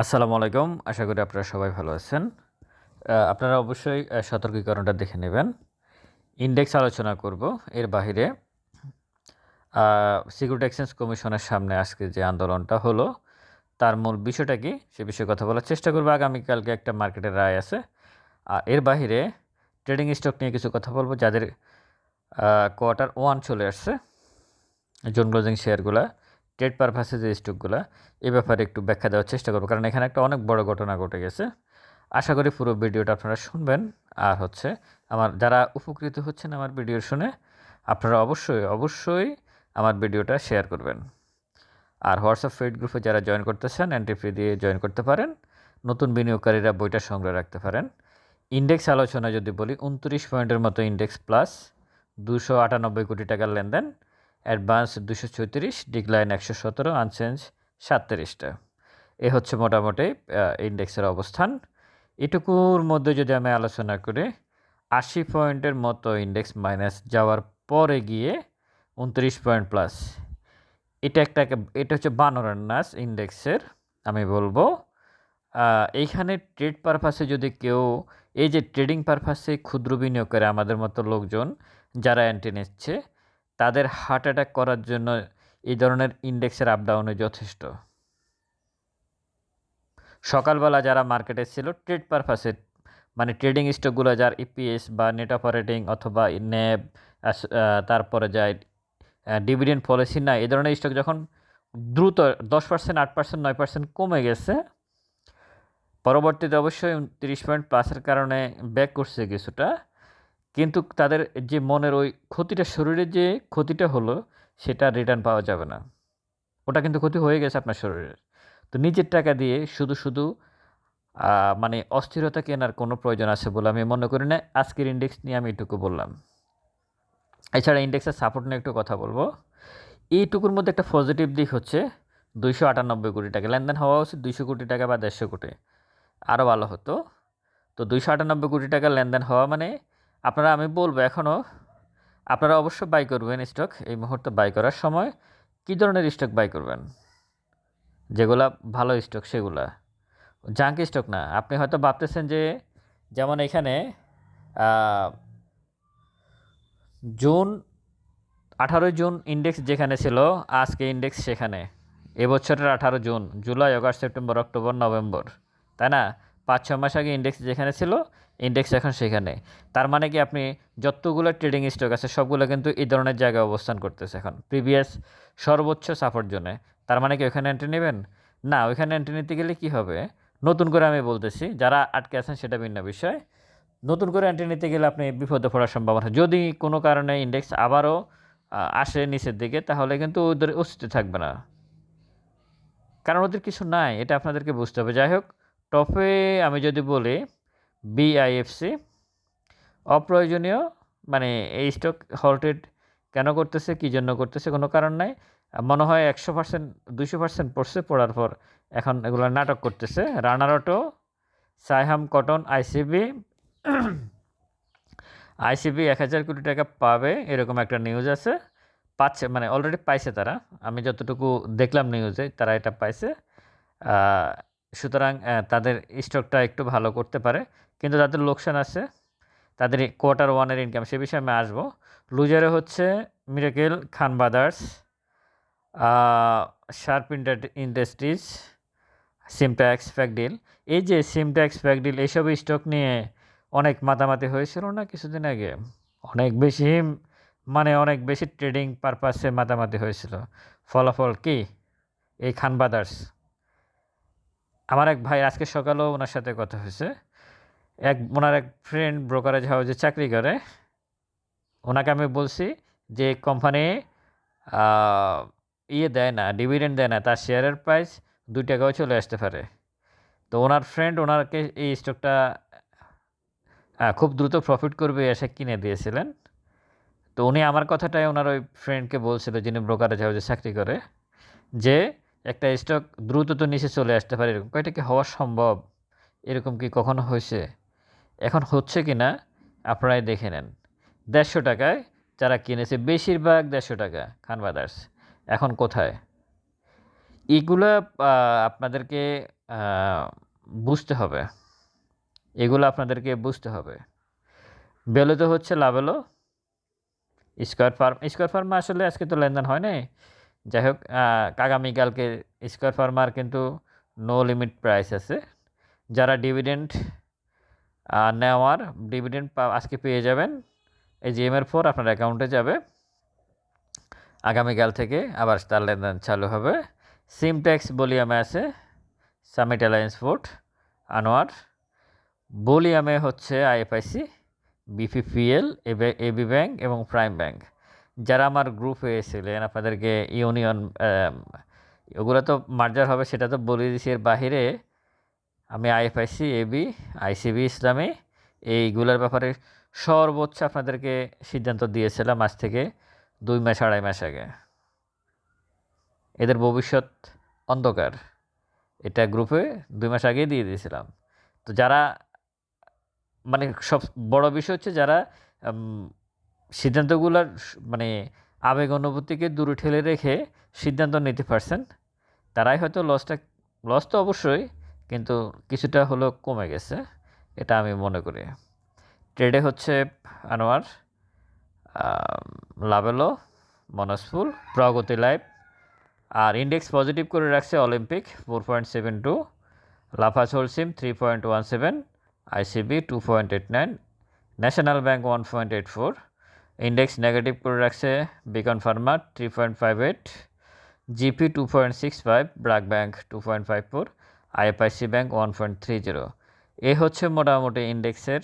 আসসালামু আলাইকুম। আশা করি আপনারা সবাই ভালো আছেন। আপনারা অবশ্যই সতর্কীকরণটা দেখে নেবেন। ইন্ডেক্স আলোচনা করব এর বাইরে সিকিউরিটি এক্সচেঞ্জ কমিশনের সামনে আজকে যে আন্দোলনটা হলো, তার মূল বিষয়টা কি, সে বিষয়ে কথা বলার চেষ্টা করব। আগামীকালকে একটা মার্কেটের রায় আছে। আর এর বাইরে ট্রেডিং স্টক নিয়ে কিছু কথা বলব। যাদের কোয়ার্টার ওয়ান চলে আসছে, জোন ক্লোজিং শেয়ারগুলা ট্রেড পারপাসে যে স্টকগুলা, এ ব্যাপারে একটু ব্যাখ্যা দেওয়ার চেষ্টা করব। কারণ এখানে একটা অনেক বড় ঘটনা ঘটে গেছে। আশা করি পুরো ভিডিওটা আপনারা শুনবেন। আর হচ্ছে, আমার যারা উপকৃত হচ্ছেন আমার ভিডিও শুনে, আপনারা অবশ্যই অবশ্যই আমার ভিডিওটা শেয়ার করবেন। আর হোয়াটসঅ্যাপ ফেড গ্রুপে যারা জয়েন করতে চান এন্ট্রি ফি দিয়ে জয়েন করতে পারেন। নতুন বিনিয়োগকারীরা বইটা সংগ্রহ রাখতে পারেন। ইন্ডেক্স আলোচনা যদি বলি, উনত্রিশ পয়েন্টের মতো ইন্ডেক্স প্লাস দুশো আটানব্বই কোটি টাকার লেনদেন। অ্যাডভান্স দুশো চৌত্রিশ ডিক্লাইন একশো সতেরো, আনচেঞ্জ সাতত্রিশটা। এ হচ্ছে মোটামুটি ইন্ডেক্সের অবস্থান। এটুকুর মধ্যে যদি আমি আলোচনা করি, আশি পয়েন্টের মতো ইন্ডেক্স মাইনাস যাওয়ার পরে গিয়ে উনত্রিশ পয়েন্ট প্লাস। এটা একটা এটা হচ্ছে বানরের নাচ ইন্ডেক্সের, আমি বলব। এইখানে ট্রেড পারপাসে যদি কেউ, এই যে ট্রেডিং পারপাসে ক্ষুদ্র বিনিয়োগ করে আমাদের মতো লোকজন যারা অ্যান্টি নিচ্ছে তাদের হার্ট অ্যাটাক করার জন্য এই ধরনের ইন্ডেক্সের আপ ডাউনে যথেষ্ট। সকালবেলা যারা মার্কেটে ছিল ট্রেড পারপাসে মানে ট্রেডিং স্টকগুলো যার ইপিএস বা নেট অপারেটিং অথবা ন্যাব তারপরে যায় ডিভিডেন্ড পলিসি না এই ধরনের স্টক যখন দ্রুত দশ পার্সেন্ট আট পার্সেন্ট নয় পার্সেন্ট কমে গেছে, পরবর্তীতে অবশ্যই তিরিশ পয়েন্ট প্লাসের কারণে ব্যাক করছে কিছুটা। কিন্তু তাদের যে মনের ওই ক্ষতিটা শরীরে যে ক্ষতিটা হলো, সেটা রিটার্ন পাওয়া যাবে না। ওটা কিন্তু ক্ষতি হয়ে গেছে আপনার শরীরের। তো নিজের টাকা দিয়ে শুধু শুধু মানে অস্থিরতা কেনার কোনো প্রয়োজন আছে বলে আমি মনে করি না। আজকের ইন্ডেক্স নিয়ে আমি এটুকু বললাম। এছাড়া ইন্ডেক্সের সাপোর্ট নিয়ে একটু কথা বলব। এইটুকুর মধ্যে একটা পজিটিভ দিক হচ্ছে, দুইশো আটানব্বই কোটি টাকা। লেনদেন হওয়া উচিত দুইশো কোটি টাকা বা দেড়শো কোটি। আরও ভালো হতো। তো দুইশো আটানব্বই কোটি টাকা লেনদেন হওয়া মানে আপনারা, আমি বলব এখনও আপনারা অবশ্য বাই করবেন স্টক এই মুহূর্তে বাই করার সময়। কী ধরনের স্টক বাই করবেন? যেগুলা ভালো স্টক সেগুলা। জাঙ্ক স্টক না। আপনি হয়তো ভাবতেছেন যে, যেমন এখানে জুন, আঠারোই জুন ইন্ডেক্স যেখানে ছিল, আজকে ইন্ডেক্স সেখানে। এবছরের আঠারো জুন, জুলাই আগস্ট সেপ্টেম্বর, অক্টোবর, নভেম্বর। তাই না? পাঁচ ছ মাস আগে ইন্ডেক্স যেখানে ছিল ইন্ডেক্স এখন সেখানে। তার মানে কি আপনি যতগুলো ট্রেডিং স্টক আছে, সবগুলো কিন্তু এই ধরনের জায়গায় অবস্থান করতেছে এখন। প্রিভিয়াস সর্বোচ্চ সাপোর্ট জোনে তার মানে কি ওখানে এন্ট্রি নেবেন? না ওইখানে এন্ট্রি নিতে গেলে কী হবে? নতুন করে আমি বলতেছি, যারা আটকে আছেন সেটা ভিন্ন বিষয়। নতুন করে এন্ট্রি নিতে গেলে আপনি বিপদে পড়ার সম্ভাবনা। যদি কোনো কারণে ইন্ডেক্স আবারও আসে নিচের দিকে, তাহলে কিন্তু ওদের অস্তিত্ব থাকবে না। কারণ ওদের কিছু নাই, এটা আপনাদেরকে বুঝতে হবে। যাই হোক টপে আমি যদি বলি বিআইএফসি অপ্রয়োজনীয় মানে এই স্টক হল্টেড কেন করতেছে, কী জন্য করতেছে, কোনো কারণ নাই। মনে হয় একশো পার্সেন্ট দুশো পার্সেন্ট পড়ছে, পড়ার পর এখন এগুলো নাটক করতেছে। Runner auto Saiham cotton ICB ICB এক হাজার কোটি টাকা পাবে, এরকম একটা নিউজ আছে। পাচ্ছে মানে অলরেডি পাইছে তারা। আমি যতটুকু দেখলাম নিউজে তারা এটা পাইছে। সুতরাং তাদের স্টকটা একটু ভালো করতে পারে। কিন্তু তাদের লোকসান আছে, তাদের কোয়ার্টার ওয়ানের ইনকাম সে বিষয়ে আমি আসব। লুজারে হচ্ছে miracle Khan brothers sharp industries Simtex ফ্যাকডিল এই যে সিমট্যাক্স ফ্যাকডিল এইসব স্টক নিয়ে অনেক মাতামাতি হয়েছিল না কিছুদিন আগে? অনেক বেশি মানে অনেক বেশি ট্রেডিং পারপাসে মাতামাতি হয়েছিল। ফলাফল কি? এই খান ব্রাদার্স আমার এক ভাই আজকে সকালেও ওনার সাথে কথা হয়েছে। এক, ওনার এক ফ্রেন্ড ব্রোকারেজ হাউসে চাকরি করে। ওনাকে আমি বলছি যে কোম্পানি ইয়ে দেয় না ডিভিডেন্ড দেয় না, তার শেয়ারের প্রাইস দুই টাকাও চলে আসতে পারে। তো ওনার ফ্রেন্ড ওনাকে এই স্টকটা খুব দ্রুত প্রফিট করবে এসে কিনে দিয়েছিলেন। তো উনি আমার কথাটাই ওনার ওই ফ্রেন্ডকে বলছিল যিনি ব্রোকারেজ হাউসে চাকরি করে, যে একটা স্টক দ্রুত তো নিচে চলে আসতে পারে এরকম কয়টা কি হওয়া সম্ভব এরকম কি কখনো হয়েছে এখন হচ্ছে কি না আপনারাই দেখে নেন দেড়শো টাকায় যারা কিনেছে, বেশিরভাগ দেড়শো টাকা, খান ব্রাদার্স এখন কোথায় এগুলা আপনাদেরকে বুঝতে হবে। এগুলো আপনাদেরকে বুঝতে হবে। বেলো তো হচ্ছে লাবেলো। স্কোয়ার ফার্ম, স্কোয়ার ফার্মে আসলে আজকে তো লেনদেন হয় নাই। যাই হোক আগামীকালকে স্কয়ার ফার্মার কিন্তু নো লিমিট প্রাইস আছে। যারা ডিভিডেন্ড নেওয়ার ডিভিডেন্ড পা আজকে পেয়ে যাবেন। এই যে এমএর4 আপনার অ্যাকাউন্টে যাবে। আগামীকাল থেকে আবার তার লেনদেন চালু হবে। সিমটেক্স বলিয়ামে আছে। Summit alliance food, Anwar. বলিয়ামে হচ্ছে আইএফআইসি, বিপিপিএল, এবি ব্যাংক এবং প্রাইম ব্যাংক। যারা আমার গ্রুপে ছিলেন আপনাদেরকে ইউনিয়ন ওগুলো তো মার্জার হবে সেটা তো বলে দিছি। এর বাহিরে আমি আইএফআইসি, এবি, আইসিবি ইসলামী এইগুলোর ব্যাপারে সর্বোচ্চ আপনাদেরকে সিদ্ধান্ত দিয়েছিলাম আজ থেকে দুই মাস আড়াই মাস আগে। এদের ভবিষ্যৎ অন্ধকার। এটা গ্রুপে দুই মাস আগেই দিয়ে দিয়েছিলাম। তো যারা মানে সব বড় বিষয় হচ্ছে যারা সিদ্ধান্তগুলার মানে আবেগ অনুভূতিকে দূরে ঠেলে রেখে সিদ্ধান্ত নিতে পারছেন, তারাই হয়তো লসটা লস তো অবশ্যই কিন্তু কিছুটা হলেও কমে গেছে। এটা আমি মনে করি। ট্রেডে হচ্ছে আনোয়ার, আ লাবেলো, মনসফুল, প্রগতি লাইফ আর ইন্ডেক্স পজিটিভ করে রাখছে Olympic 4.72, Lafarge Holcim 3.17, ICB 2.89, national bank 1.84, index negative করে রাখছে beacon pharma 3.58, GP 2.65, BRAC bank 2.54, IFIC bank 1.30 এ হচ্ছে মোটামুটি ইনডেক্সের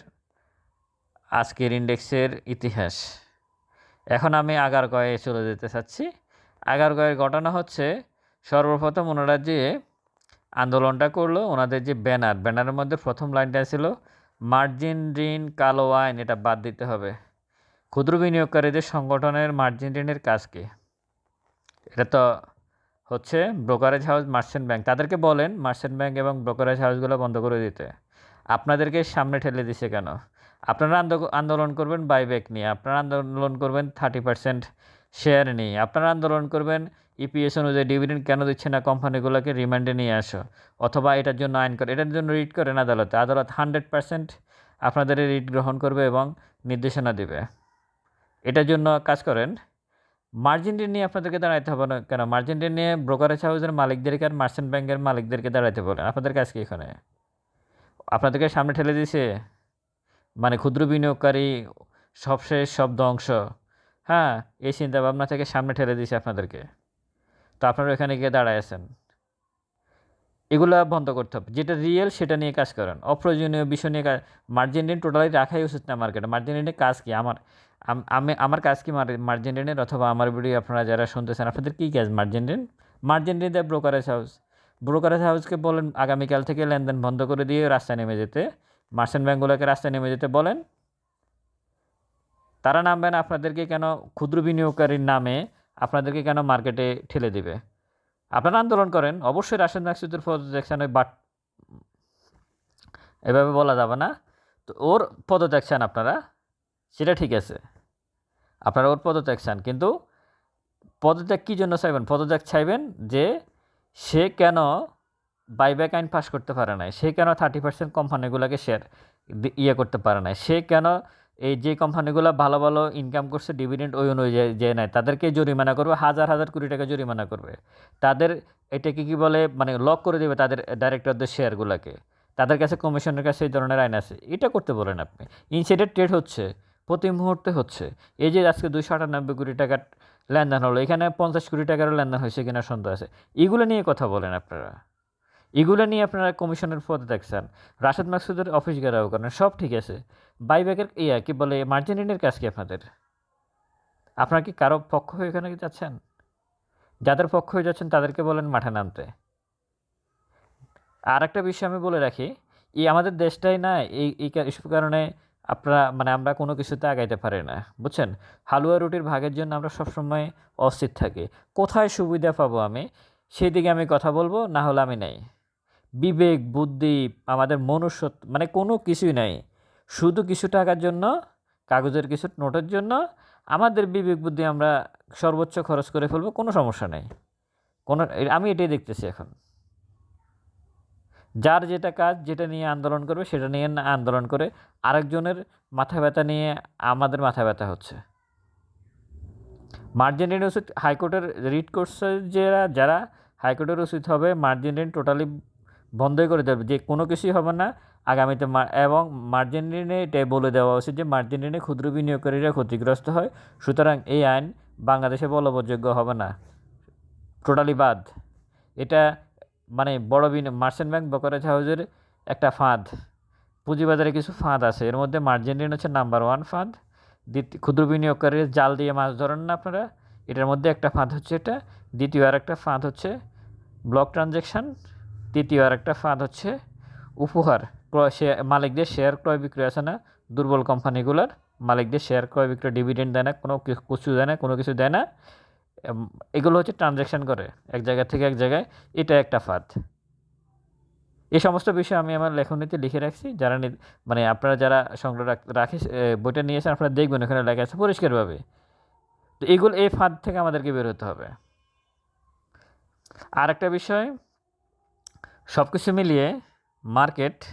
আজকের ইনডেক্সের ইতিহাস। এখন আমি আগারগাঁওয়ে চলে যেতে চাচ্ছি। আগারগাঁওয়ের ঘটনা হচ্ছে সর্বপ্রথম ওনারা যে আন্দোলনটা করল ওনাদের যে ব্যানার, ব্যানারের মধ্যে ১ম লাইনটা ছিল মার্জিন ঋণ, কালো আইন এটা বাদ দিতে হবে। ক্ষুদ্র বিনিয়োগকারীদের সংগঠনের মার্জিন ঋণের কাজ কি? এটা তো হচ্ছে ব্রোকারেজ হাউস, মার্চেন্ট ব্যাংক। তাদেরকে বলেন মার্চেন্ট ব্যাংক এবং ব্রোকারেজ হাউসগুলো বন্ধ করে দিতে। আপনাদেরকে সামনে ঠেলে দিছে কেন? আপনারা আন্দ আন্দোলন করবেন বাইব্যাক নিয়ে, আপনারা আন্দোলন করবেন 30% শেয়ার নিয়ে, আপনারা আন্দোলন করবেন ইপিএস অনুযায়ী ডিভিডেন্ড কেন দিচ্ছে না কোম্পানিগুলোকে রিমান্ডে নিয়ে আসো। অথবা এটার জন্য আইন করে এটার জন্য রিট করেন আদালতে। আদালত 100% আপনাদের এই রিট গ্রহণ করবে এবং নির্দেশনা দিবে। এটার জন্য কাজ করেন। মার্জিন ঋণ নিয়ে আপনাদেরকে দাঁড়াইতে হবে না কেন? মার্জিন ঋণ নিয়ে ব্রোকারেজ হাউসের মালিকদেরকে আর মার্চেন্ট ব্যাংকের মালিকদেরকে দাঁড়াইতে বলেন। আপনাদের কাজ কি এখানে? আপনাদেরকে সামনে ঠেলে দিছে? মানে ক্ষুদ্র বিনিয়োগকারী সব শেষ, সব ধ্বংস। হ্যাঁ? এই চিন্তাভাবনা থেকে সামনে ঠেলে দিছে আপনাদেরকে। তো আপনারা ওখানে গিয়ে দাঁড়ায় আছেন। এগুলো বন্ধ করতে হবে। যেটা রিয়েল সেটা নিয়ে কাজ করেন। অপ্রয়োজনীয় বিষয় নিয়ে কা মার্জিন ঋণ টোটালি রাখাই উচিত না মার্কেটে। মার্জিন ঋণের কাজ কি? আমার আম আমি আমার কাজ কি মার মার্জিন ঋণের অথবা আমার ভিডিও আপনারা যারা শুনতেছেন আপনাদের কী কাজ মার্জিন ঋণ? মার্জিন ঋণ দেয় ব্রোকারেজ হাউস। ব্রোকারেজ হাউসকে বলেন আগামীকাল থেকে লেনদেন বন্ধ করে দিয়ে রাস্তায় নেমে যেতে। মার্চেন্ট ব্যাঙ্কগুলোকে রাস্তায় নেমে যেতে বলেন। তারা নামবে না আপনাদেরকে কেন ক্ষুদ্র বিনিয়োগকারীর নামে আপনাদেরকে কেন মার্কেটে ঠেলে দিবে? আপনারা আন্দোলন করেন। অবশ্যই রাশেদ চান ওই বাট এভাবে বলা যাবে না। তো ওর পদত্যাগ চান আপনারা, সেটা ঠিক আছে। আপনারা ওর পদত্যাগ চান। কিন্তু পদত্যাগ কী জন্য চাইবেন? পদত্যাগ চাইবেন যে সে কেন বাইব্যাক আইন পাস করতে পারে নাই? সে কেন 30% কোম্পানিগুলোকে শেয়ার ইয়ে করতে পারে নাই? সে কেন এই যে কোম্পানিগুলো ভালো, ভালো ইনকাম করছে ডিভিডেন্ড ওই অনুযায়ী যে নেয় তাদেরকে জরিমানা করবে হাজার, হাজার কোটি টাকা জরিমানা করবে। তাদের এটাকে কি বলে মানে লক করে দেবে তাদের ডাইরেক্টরদের শেয়ারগুলাকে। তাদের কাছে কমিশনের কাছে এই ধরনের আইন আছে। এটা করতে বলেন আপনি। ইনসাইডার ট্রেড হচ্ছে, প্রতি মুহূর্তে হচ্ছে। এই যে আজকে ২৯৮ কোটি টাকার লেনদেন হলো, এখানে ৫০ কোটি টাকারও লেনদেন হয়েছে কিনা সন্দেহ আছে। এগুলো নিয়ে কথা বলেন আপনারা। এগুলো নিয়ে আপনারা কমিশনের পদত্যাগ দেখছেন রাশেদ মাকসুদের অফিস গেরাও করেন, সব ঠিক আছে। বাইব্যাকের ইয়া কি বলে মার্জিন ঋণের কাজ কি আপনাদের? আপনারা কি কারও পক্ষ হয়ে এখানে যাচ্ছেন? যাদের পক্ষ হয়ে যাচ্ছেন তাদেরকে বলেন মাঠে নামতে। আর একটা বিষয় আমি বলে রাখি, এই আমাদের দেশটাই না এই এই কারণে আপনারা মানে আমরা কোনো কিছুতে আগাইতে পারি না। বুঝছেন? হালুয়া রুটির ভাগের জন্য আমরা সবসময় অস্থির থাকি। কোথায় সুবিধা পাবো আমি, সেদিকে আমি কথা বলব, না হলে আমি নাই। বিবেক, বুদ্ধি, আমাদের মনুষ্যত্ব মানে কোনো কিছুই নাই। শুধু কিছু টাকার জন্য, কাগজের কিছু নোটের জন্য আমাদের বিবেক বুদ্ধি আমরা সর্বোচ্চ খরচ করে ফেলব, কোনো সমস্যা নাই। কোনো আমি এটাই দেখতেছি এখন যার যেটা কাজ, যেটা নিয়ে আন্দোলন করবে, সেটা নিয়ে আন্দোলন করে আরেকজনের মাথা ব্যথা নিয়ে আমাদের মাথা ব্যথা হচ্ছে। মার্জিন ঋণ উচিত হাইকোর্টের রিট করছে যারা যারা হাইকোর্টের উচিত হবে, মার্জিন ঋণ টোটালি বন্ধই করে দেবে। যে কোনো কিছুই হবে না আগামীতে এবং মার্জিন ঋণে এটাই বলে দেওয়া উচিত যে মার্জিন ঋণে ক্ষুদ্র বিনিয়োগকারীরা ক্ষতিগ্রস্ত হয়। সুতরাং এই আইন বাংলাদেশে বলবৎযোগ্য হবে না। টোটালি বাদ। এটা মানে বড় বিন মার্চেন্ট ব্যাংক, বকরাজ হাউজের একটা ফাঁদ। পুঁজিবাজারে কিছু ফাঁদ আছে। এর মধ্যে মার্জিন ঋণ হচ্ছে নাম্বার ওয়ান ফাঁদ। দ্বিতীয় ক্ষুদ্র বিনিয়োগকারীর জাল দিয়ে মাছ ধরেন না আপনারা। এটার মধ্যে একটা ফাঁদ হচ্ছে এটা। দ্বিতীয় আর একটা ফাঁদ হচ্ছে ব্লক ট্রানজ্যাকশান। তৃতীয় আর একটা ফাঁদ হচ্ছে উপহার। ক্রয় শেয়ার মালিকদের শেয়ার ক্রয় বিক্রয় আছে না। দুর্বল কোম্পানিগুলোর মালিকদের শেয়ার ক্রয় বিক্রয় ডিভিডেন্ড দেয় না, কোনো কিছু দেয় না, কোনো কিছু দেয় না। এগুলো হচ্ছে ট্রানজ্যাকশান করে। এক জায়গা থেকে এক জায়গায় এটা একটা ফাঁদ। এই সমস্ত বিষয় আমি আমার লেখনীতে লিখে রাখছি। যারা মানে আপনারা যারা সংগ্রহ রাখ- বইটা নিয়েছেন আপনারা দেখবেন ওখানে লেখা আছে পরিষ্কারভাবে। তো এগুলো এই ফাঁদ থেকে আমাদেরকে বের হতে হবে। আর একটা বিষয় সব কিছু মিলিয়ে মার্কেট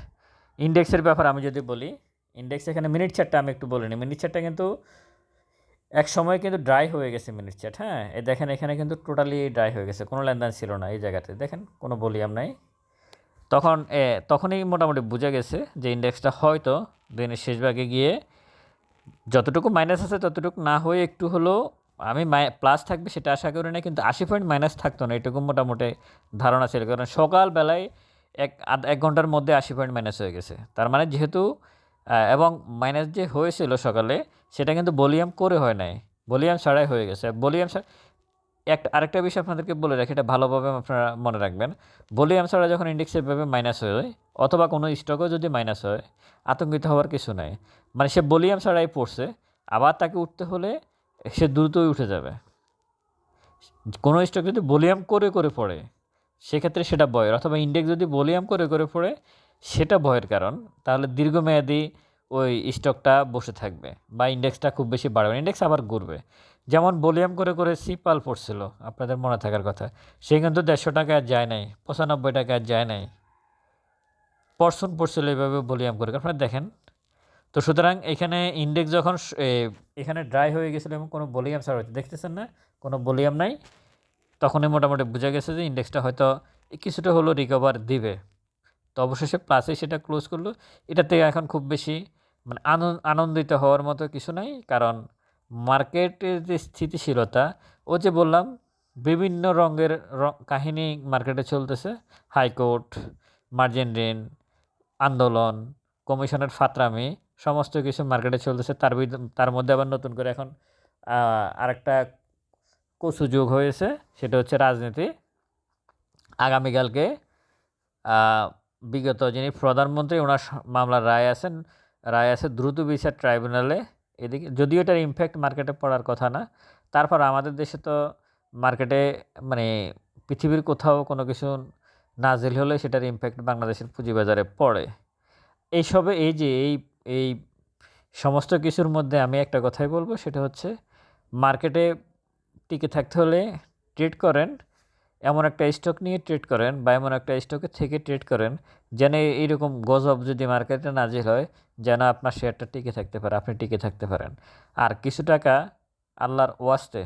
ইন্ডেক্সের ব্যাপার আমি যদি বলি ইন্ডেক্স এখানে মিনিট চারটা আমি একটু বলিনি মিনিট চারটা কিন্তু এক সময় কিন্তু ড্রাই হয়ে গেছে মিনিট চার্ট হ্যাঁ? এই দেখেন এখানে কিন্তু টোটালি ড্রাই হয়ে গেছে কোনো লেনদেন ছিল না এই জায়গাতে দেখেন কোনো ভলিউম নাই। তখন এ, তখনই মোটামুটি বোঝা গেছে যে ইন্ডেক্সটা হয়তো দিনের শেষ ভাগে গিয়ে যতটুকু মাইনাস আছে ততটুকু না হয়ে একটু হলেও আমি প্লাস থাকবে সেটা আশা করি না কিন্তু আশি পয়েন্ট মাইনাস থাকতো না এটুকু মোটামুটি ধারণা ছিল। কারণ সকালবেলায় এক আধ এক ঘণ্টার মধ্যে আশি পয়েন্ট মাইনাস হয়ে গেছে। তার মানে যেহেতু এবং মাইনাস যে হয়েছিল সকালে, সেটা কিন্তু ভলিউম করে হয় নাই। ভলিউম ছাড়াই হয়ে গেছে। ভলিউম একটা, আরেকটা বিষয় আপনাদেরকে বলে রাখি, এটা ভালোভাবে আপনারা মনে রাখবেন। ভলিউম ছাড়া যখন ইন্ডেক্স এভাবে মাইনাস হয়ে অথবা কোনো স্টকও যদি মাইনাস হয়, আতঙ্কিত হওয়ার কিছু নাই। মানে সে ভলিউম ছাড়াই পড়ছে, আবার তাকে উঠতে হলে সে দ্রুতই উঠে যাবে। কোনো স্টক যদি ভলিউম করে করে পড়ে, সেক্ষেত্রে সেটা ভয়ের অথবা ইন্ডেক্স যদি ভলিউম করে করে পড়ে সেটা ভয়ের কারণ। তাহলে দীর্ঘমেয়াদী ওই স্টকটা বসে থাকবে বা ইন্ডেক্সটা খুব বেশি বাড়বে ইন্ডেক্স আবার ঘুরবে। যেমন ভলিউম করে করে সিপাল পড়ছিল, আপনাদের মনে থাকার কথা। সে কিন্তু দেড়শো টাকা আর যায় নাই, পঁচানব্বই টাকা আর যায় নাই। পরশন পড়ছিল এইভাবে ভলিউম করে। আপনারা দেখেন, তো সুতরাং এখানে ইন্ডেক্স যখন এখানে ড্রাই হয়ে গেছিল এবং কোনো ভলিউম ছাড়া হচ্ছে দেখতেছেন না? কোনো ভলিউম নাই। তখনই মোটামুটি বোঝা গেছে যে ইন্ডেক্সটা হয়তো কিছুটা হলেও রিকভার দিবে। তো অবশেষে প্লাসে সেটা ক্লোজ করল। এটাতে এখন খুব বেশি মানে আনন্দ আনন্দিত হওয়ার মতো কিছু নাই। কারণ মার্কেটের যে স্থিতিশীলতা, ও যে বললাম, বিভিন্ন রঙের কাহিনী মার্কেটে চলতেছে। হাইকোর্ট মার্জিন ঋণ, আন্দোলন, কমিশনের ফাতরামি, সমস্ত কিছু মার্কেটে চলতেছে। তার তার মধ্যে আবার নতুন করে এখন আরেকটা কচু যোগ হয়েছে। সেটা হচ্ছে রাজনীতি। আগামীকালকে বিগত যিনি প্রধানমন্ত্রী, ওনার মামলার রায় আছেন, রায় আছে দ্রুত বিচার ট্রাইব্যুনালে। এদিকে যদিও এটার ইমপ্যাক্ট মার্কেটে পড়ার কথা না, তারপর আমাদের দেশে তো মার্কেটে মানে পৃথিবীর কোথাও কোনো কিছু নাজিল হলে সেটার ইমপ্যাক্ট বাংলাদেশের পুঁজিবাজারে পড়ে। এইসবে এই যে এই এই সমস্ত কিছুর মধ্যে আমি একটা কথাই বলব, সেটা হচ্ছে মার্কেটে টিকে থাকতে হলে ট্রেড করেন এমন একটা স্টক নিয়ে ট্রেড করেন বা এমন একটা স্টকে থেকে ট্রেড করেন যেন এইরকম গজব যদি মার্কেটে নাজিল হয়, যেন আপনার শেয়ারটা টিকে থাকতে পারে, আপনি টিকে থাকতে পারেন। আর কিছু টাকা আল্লাহর ওয়াস্তে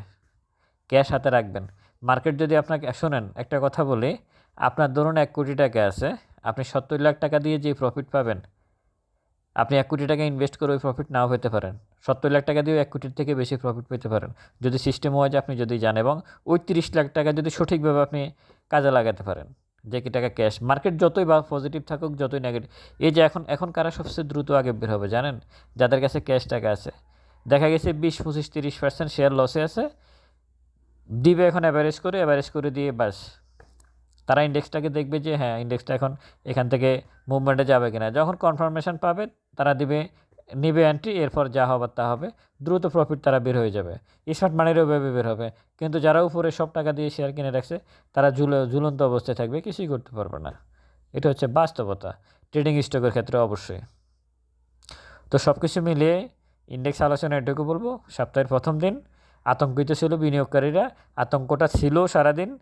ক্যাশ হাতে রাখবেন। মার্কেট যদি আপনাকে, শোনেন, একটা কথা বলি, আপনার ধরুন এক কোটি টাকা আছে, আপনি সত্তর লাখ টাকা দিয়ে যে প্রফিট পাবেন, আপনি এক কোটি টাকা ইনভেস্ট করে ওই প্রফিট নাও পেতে পারেন। সত্তর লাখ টাকা দিয়েও এক কোটির থেকে বেশি প্রফিট পেতে পারেন। যদি সিস্টেম ওয়াইজ আপনি যদি জানেন এবং ওই লাখ টাকা যদি সঠিকভাবে আপনি কাজে লাগাতে পারেন, যে কি টাকা ক্যাশ মার্কেট যতই বা পজিটিভ থাকুক, যতই নেগেটিভ এই যে এখন এখন কারা সবচেয়ে দ্রুত আগে বের হবে জানেন? যাদের কাছে ক্যাশ টাকা আছে। দেখা গেছে বিশ, পঁচিশ, তিরিশ পার্সেন্ট শেয়ার লসে আছে। দিবে এখন অ্যাভারেজ করে অ্যাভারেজ করে দিয়ে বাস তারা ইন্ডেক্সটাকে দেখবে যে হ্যাঁ ইন্ডেক্সটা এখন এখান থেকে মুভমেন্টে যাবে কিনা। যখন কনফার্মেশন পাবে, তারা দিবে নিবে এন্ট্রি এরপর যা হবার তা হবে। দ্রুত প্রফিট তারা বের হয়ে যাবে। স্মার্ট মানিরও ভেবে বের হবে। কিন্তু যারা উপরে সব টাকা দিয়ে শেয়ার কিনে রাখছে, তারা ঝুল, ঝুলন্ত অবস্থায় থাকবে, কিছুই করতে পারবে না। এটা হচ্ছে বাস্তবতা। ট্রেডিং স্টকের ক্ষেত্রে অবশ্যই। তো সব কিছু মিলিয়ে ইন্ডেক্স আলোচনা এটুকু বলব সপ্তাহের প্রথম দিন, আতঙ্কিত ছিল বিনিয়োগকারীরা। আতঙ্কটা ছিল সারাদিন।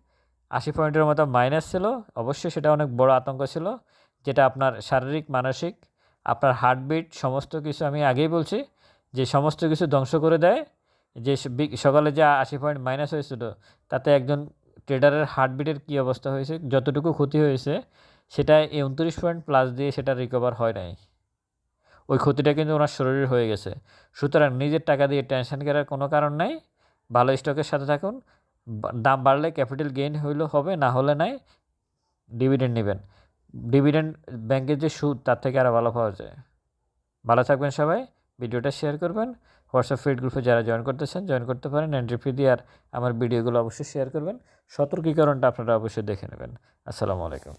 আশি পয়েন্টের মতো মাইনাস ছিল। অবশ্যই সেটা অনেক বড় আতঙ্ক ছিল, যেটা আপনার শারীরিক, মানসিক আপনার হার্টবিট সমস্ত কিছু আমি আগেই বলছি, যে সমস্ত কিছু ধ্বংস করে দেয়, যে সকালে যে আশি পয়েন্ট মাইনাস হয়েছিল, তাতে একজন ট্রেডারের হার্টবিটের কী অবস্থা হয়েছে, যতটুকু ক্ষতি হয়েছে, সেটা এই উনত্রিশ পয়েন্ট প্লাস দিয়ে সেটা রিকভার হয় নাই। ওই ক্ষতিটা কিন্তু ওনার শরীরের হয়ে গেছে। সুতরাং নিজের টাকা দিয়ে টেনশন করার কোনো কারণ নাই, ভালো স্টকের সাথে থাকুন দাম বাড়লে ক্যাপিটাল গেইন হইলেও হবে, না হলে নাই ডিভিডেন্ড নেবেন। ডিভিডেন্ড ব্যাংকের যে সুদ, তার থেকে আরও ভালো পাওয়া যায়। ভালো থাকবেন সবাই, ভিডিওটা শেয়ার করবেন। হোয়াটসঅ্যাপ ফিড গ্রুপে যারা জয়েন করতেছেন জয়েন করতে পারেন। এন্ট্রি ফি দিয়ে আর আমার ভিডিওগুলো অবশ্যই শেয়ার করবেন। সতর্কীকরণটা আপনারা অবশ্যই দেখে নেবেন। আসসালামু আলাইকুম।